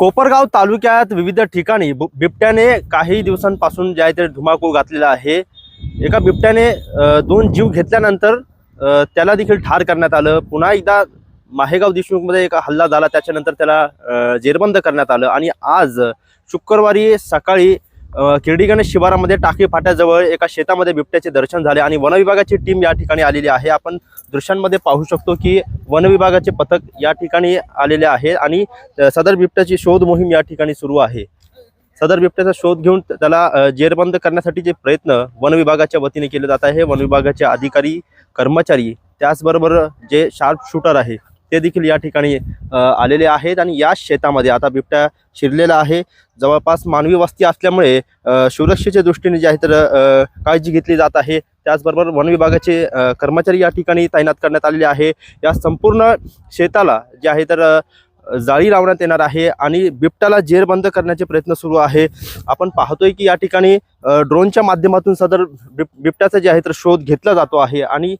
कोपरगाव तालुक्यात विविध ठिकाणी बु- बिबट्याने काही दिवसांपासून जे आहे ते धुमाकूळ घातलेला आहे एका बिबट्याने दोन जीव घेतल्यानंतर त्याला देखील ठार करण्यात आलं. पुन्हा एकदा माहेगाव देशमुखमध्ये एक हल्ला झाला त्याच्यानंतर त्याला जेरबंद करण्यात आलं. आणि आज शुक्रवारी सकाळी किर्डीगण शिवारामध्ये टाकी फाट्याजवळ एका शेतामध्ये बिबट्याचे दर्शन झाले आणि वनविभागाची टीम या ठिकाणी आलेली आहे. आपण दृश्यांमध्ये पाहू शकतो की वनविभागाचे पथक या ठिकाणी आलेले आहे आणि सदर बिबट्याची शोध मोहीम या ठिकाणी सुरू आहे. सदर बिबट्याचा शोध घेऊन त्याला जेरबंद जेरबंद करण्यासाठीचे प्रयत्न वनविभागाच्या वतीने केले जात आहे वनविभागाचे अधिकारी कर्मचारी त्याचबरोबर जे शार्प शूटर आहे ते देखील या ठिकाणी आलेले आहेत आणि या शेतामध्ये आता बिबट्या शिरलेला आहे. जवळपास मानवी वस्ती असल्यामुळे सुरक्षेच्या दृष्टीने जे आहे तर काळजी घेतली जात आहे. त्याचबरोबर वन विभागाचे कर्मचारी या ठिकाणी तैनात करण्यात आलेले आहे. या संपूर्ण शेताला जे आहे तर जाळी लावण्यात येणार आहे आणि बिबट्याला जेरबंद करण्याचे प्रयत्न सुरू आहे. आपण पाहतोय की या ठिकाणी ड्रोनच्या माध्यमातून सदर बिब बिबट्याचा जे आहे तर शोध घेतला जातो आहे आणि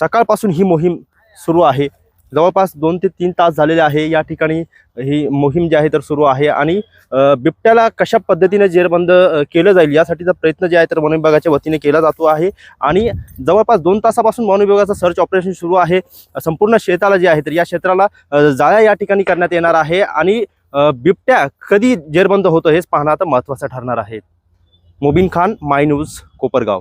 सकाळपासून ही मोहीम सुरू आहे. जवळपास दोन ते तीन तास झालेले आहे. या ठिकाणी ही मोहीम जी आहे तर सुरू आहे. आणि बिबट्याला कशा पद्धतीने जेरबंद केलं जाईल यासाठीचा प्रयत्न जे आहे तर वन विभागाच्या वतीने केला जातो आहे. आणि जवळपास दोन तासापासून वन विभागाचं सर्च ऑपरेशन सुरू आहे. संपूर्ण शेताला जे आहे तर या क्षेत्राला जाळ्या या ठिकाणी करण्यात येणार आहे. आणि बिबट्या कधी जेरबंद होतो हेच पाहणं आता महत्त्वाचं ठरणार आहे. Mubeen Khan my news Kopargaon.